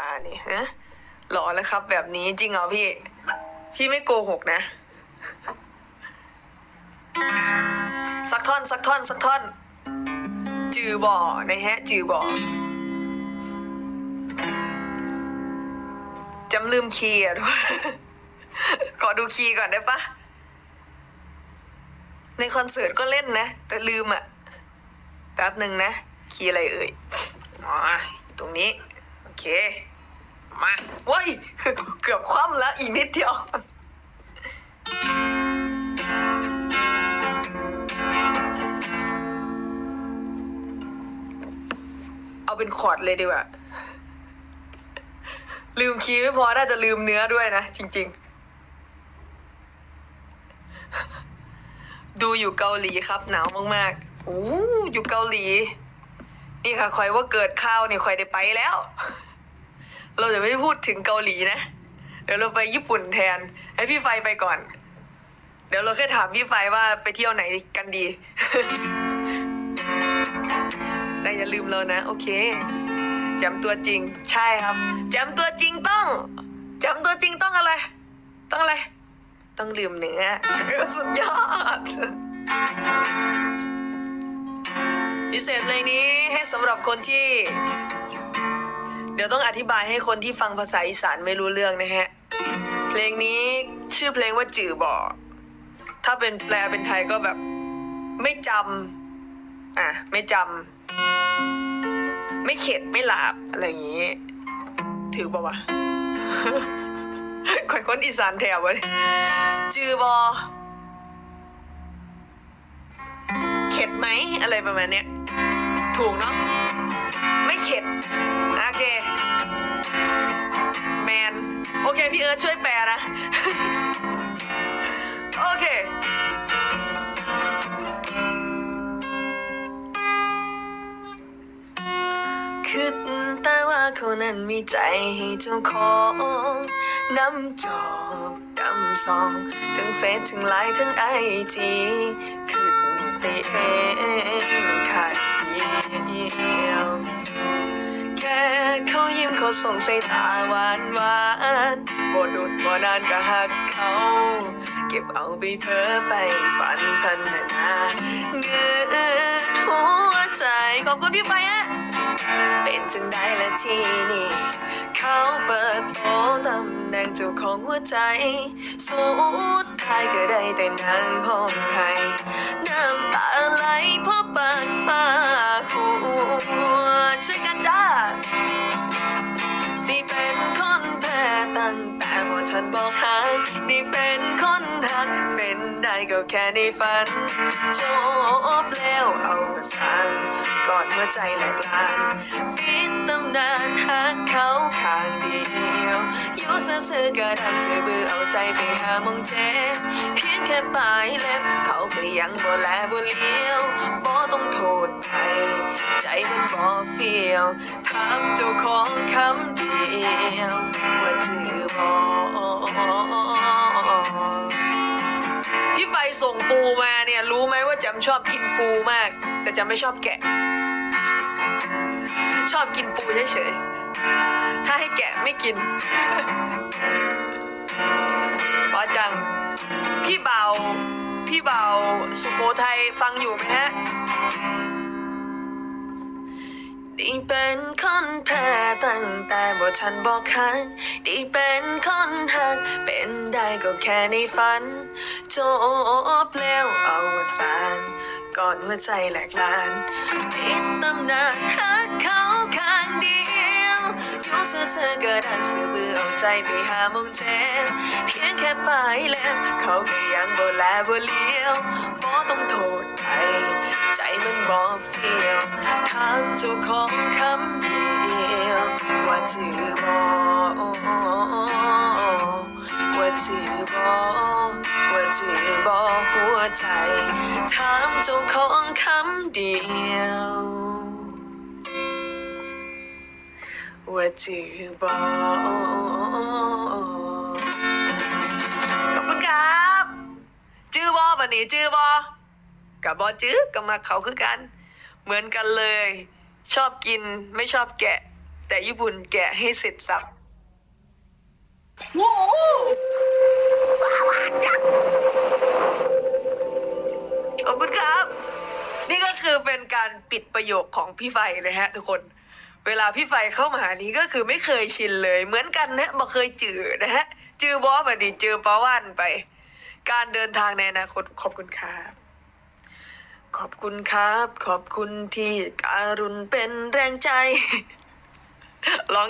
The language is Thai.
่านี่ฮะหล่อแล้วครับ แบบนี้จริงเหรอพี่ พี่ไม่โกหกนะ สักท่อนสักท่อนสักท่อน จือบ่อนะฮะ จือบ่อจำลืมคีย์อะทุกคนขอดูคีย์ก่อนได้ปะในคอนเสิร์ตก็เล่นนะ แต่ลืมอะแป๊บหนึ่งนะ คีย์อะไรเอ่ย อ๋อ ตรงนี้ โอเค มาว้ายเกือบคว่ำแล้วอีกนิดเดียวเอาเป็นคอร์ดเลยดีกว่า ลืมคีย์ไม่พอน่าจะลืมเนื้อด้วยนะ จริง ๆ ดูอยู่เกาหลีครับหนาวมากๆอู้อยู่เกาหลี นี่ค่ะคอยว่าเกิดข้าวนี่คอยได้ไปแล้ว เราจะไม่พูดถึงเกาหลีนะ เดี๋ยวเราไปญี่ปุ่นแทน ให้พี่ไฟไปก่อน เดี๋ยวเราแค่ถามพี่ไฟว่าไปเที่ยวไหนกันดี แต่อย่าลืมเรานะ โอเคแจมตัวจริง ใช่ครับแจมตัวจริงต้องแจมตัวจริงต้องอะไร ต้องอะไร ต้องลืมเนื้อสุดยอดพิเศษเพลงนี้ให้สำหรับคนที่ ดี๋ยวต้องอธิบายให้คนที่ฟังภาษาอีสานไม่รู้เรื่องนะฮะ เพลงนี้ชื่อเพลงว่าจื่อบ่อถ้าเป็นแปลเป็นไทยก็แบบ ไม่จำอะไม่จำไม่เข็ดไม่หลาบอะไรอย่างงี้ ถือป่าวะข่อยคนอีสานแถวเว้ยจือบอเข็ดไหมอะไรประมาณเนี้ยถูกเนาะ เข็ด โอเค แมน โอเค พี่เอิร์ธช่วยแปลนะ โอเค คิดแต่ว่าเขานั้นมีใจให้เจ้าของน้ำจอบดำซองทั้งเฟซทั้งไลน์ทั้งไอจีคิดไปเอง ส่งสายตาหวานหวานบ่ดุดบ่นานก็หักเขา เก็บเอาไปเพ้อไปฝันพันนาเงือหัวใจ ขอบคุณพี่ไปอะเป็นจังได้ละทีนี่ เขาเปิดโตตำแหน่งเจ้าของหัวใจ สุดท้ายก็ได้แต่นั่งห้องไห้น้ำตาไหลเพราะเปิดฟ้าหั อกหายนี่เป็นคนหัก เป็นได้ก็แค่ในฝัน จบแล้วเอาสั่งก่อนหัวใจแหลกลานปิดตำนานหักเขาข้างเดียวอยู่ซื่อๆก็ได้ซื่อบือเอาใจไปหามองเจ็บเพียงแค่ปลายเล็บเขาก็ยังบ่แลบ่เลี้ยวบ่ต้องโทษใครใจมันบอฟีลถามเจ้าของคำเดียวว่าชื่อบอพี่ไฟส่งปูมาเนี่ยรู้ไหมว่าจำชอบกินปูมาก แต่จำไม่ชอบแกะ ชอบกินปูเฉยๆถ้าให้แกะไม่กินเพราจัง พี่เบา พี่เบา สุโขทัยฟังอยู่ไหมฮะ ได้เป็นคนแพ้ตั้งแต่บ่ทันบอกหักได้เป็นคนหัก เป็นได้ก็แค่ในฝัน จบแล้วเอาสานก่อนหัวใจแหลกลานปิดตำนานหักเขาข้างเดียวอยู่ซื่อๆก็ดันซื่อเบื่อเอาใจไปหามองเจ็บเพียงแค่ปลายเล็บเขาก็ยังบ่แลบ่เลี้ยวบ่ต้องโทษใครใจมันบอกเฟียวามเจ้าของคำเดียวว่าจือบอว่าจือบอว่าจือบอหัวใจถามเจ้าของคำเดียวว่าจือบอขอบคุณครับ จื้อบอวันนี้จื้อบอกับบอจื้อกับมาเขาคือกัน เหมือนกันเลย ชอบกินไม่ชอบแกะ แต่ญี่ปุ่นแกะให้เสร็จสับโว้ว้าวจังขอบคุณครับ นี่ก็คือเป็นการปิดประโยคของพี่ไฟเลยฮะ ทุกคน เวลาพี่ไฟเข้ามาหานี้ก็คือไม่เคยชินเลย เหมือนกันนะบ่เคยจือนะฮะจือบอสอดีจือปาว่านไป การเดินทางในอนาคตขอบคุณครับ ขอบคุณครับ ขอบคุณที่การุณเป็นแรงใจร้อง